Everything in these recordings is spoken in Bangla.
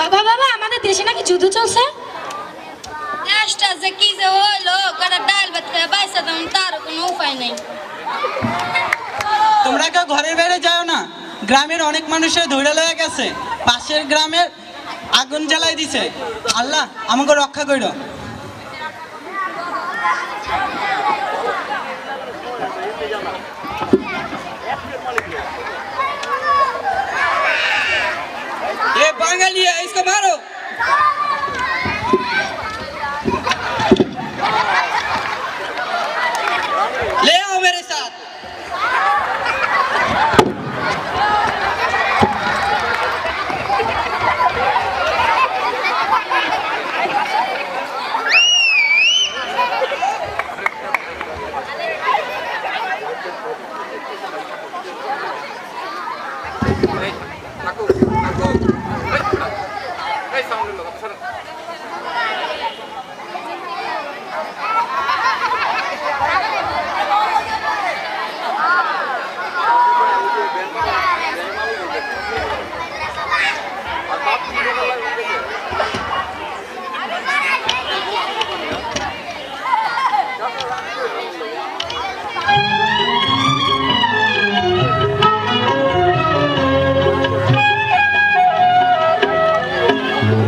বাবা বাবা আমাদের দেশে নাকি যুদ্ধ চলছে? কি যে তার কোনো উপায় নেই। তোমরা কেউ ঘরের বাইরে যাও না। গ্রামের অনেক মানুষের ধৈর্য লয়ে গেছে। পাশের গ্রামের আগুন জ্বালাই দিছে। আল্লাহ আমাকে রক্ষা করো। 감사합니다. মোরা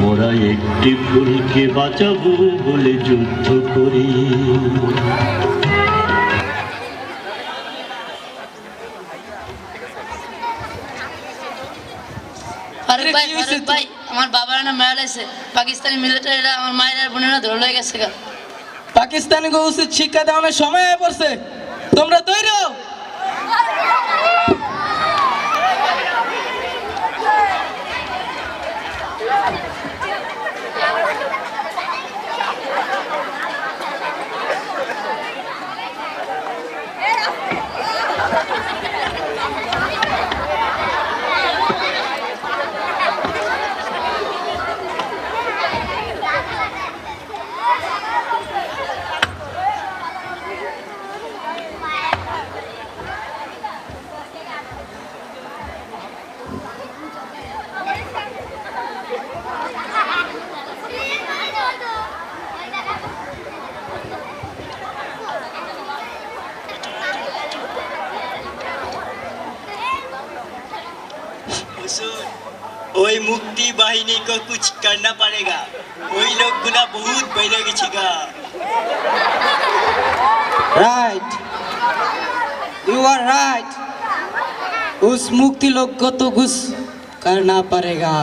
মোরা একটি ফুলকে বাঁচাবো বলে যুদ্ধ করি। ভাই আমার বাবার না পাকিস্তানি মিলিটারিরা আমার মায়ের আর বোনেরা ধরে লয়ে গেছে উচিত শিক্ষা দেওয়ানোর সময় হয়ে পড়ছে। তোমরা তৈরি। Yeah. ওই মুক্তি বাহিনী को कुछ करना पड़ेगा ওই লোকগুলা বহুত বেড়ে গেছে গা राइट यू आर राइट उस मुक्ति लोग को तो कुछ करना पड़ेगा